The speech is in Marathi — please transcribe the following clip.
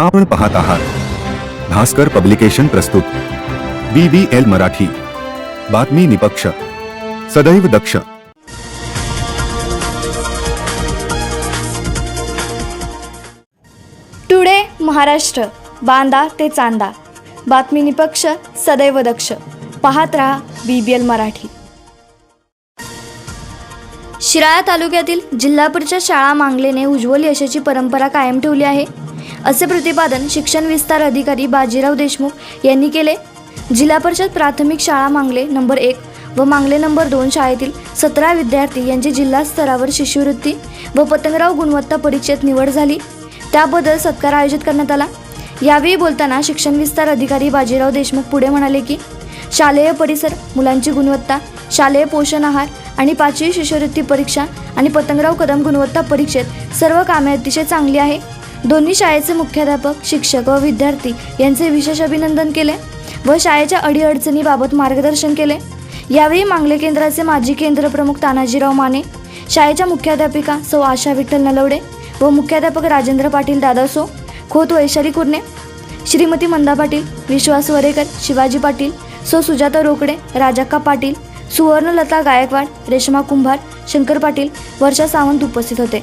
आपण पाहत आहात. भास्कर पब्लिकेशन प्रस्तुत. B B L Marathi. बातमी निपक्ष. सदैव दक्ष. टुडे महाराष्ट्र. बांदा ते चांदा. बातमी निपक्ष सदैव दक्ष. पाहत रहा B B L Marathi. Shirala तालुक्यातील जिल्हा परिषद शाळा मांगलेने उज्ज्वल यशाची परंपरा कायम ठेवली आहे. असे प्रतिपादन शिक्षण विस्तार अधिकारी बाजीराव देशमुख यांनी केले. जिल्हा परिषद प्राथमिक शाळा मांगले नंबर एक व मांगले नंबर दोन शाळेतील सतरा विद्यार्थी यांची जिल्हा स्तरावर शिष्यवृत्ती व पतंगराव गुणवत्ता परीक्षेत निवड झाली. त्याबद्दल सत्कार आयोजित करण्यात आला. यावेळी बोलताना शिक्षण विस्तार अधिकारी बाजीराव देशमुख पुढे म्हणाले की शालेय परिसर मुलांची गुणवत्ता शालेय पोषण आहार आणि पाचवी शिष्यवृत्ती परीक्षा आणि पतंगराव कदम गुणवत्ता परीक्षेत सर्व कामे अतिशय चांगली आहे. दोन्ही शाळेचे मुख्याध्यापक शिक्षक व विद्यार्थी यांचे विशेष अभिनंदन केले व शाळेच्या अडीअडचणीबाबत मार्गदर्शन केले. यावेळी मांगले केंद्राचे माजी केंद्र प्रमुख तानाजीराव माने शाळेच्या मुख्याध्यापिका सौ आशा विठ्ठल नलवडे व मुख्याध्यापक राजेंद्र पाटील दादासो खोत वैशाली कुर्णे श्रीमती मंदा पाटील विश्वास वरेकर शिवाजी पाटील सो सुजाता रोकडे राजाक्का पाटील सुवर्णलता गायकवाड रेश्मा कुंभार शंकर पाटील वर्षा सावंत उपस्थित होते.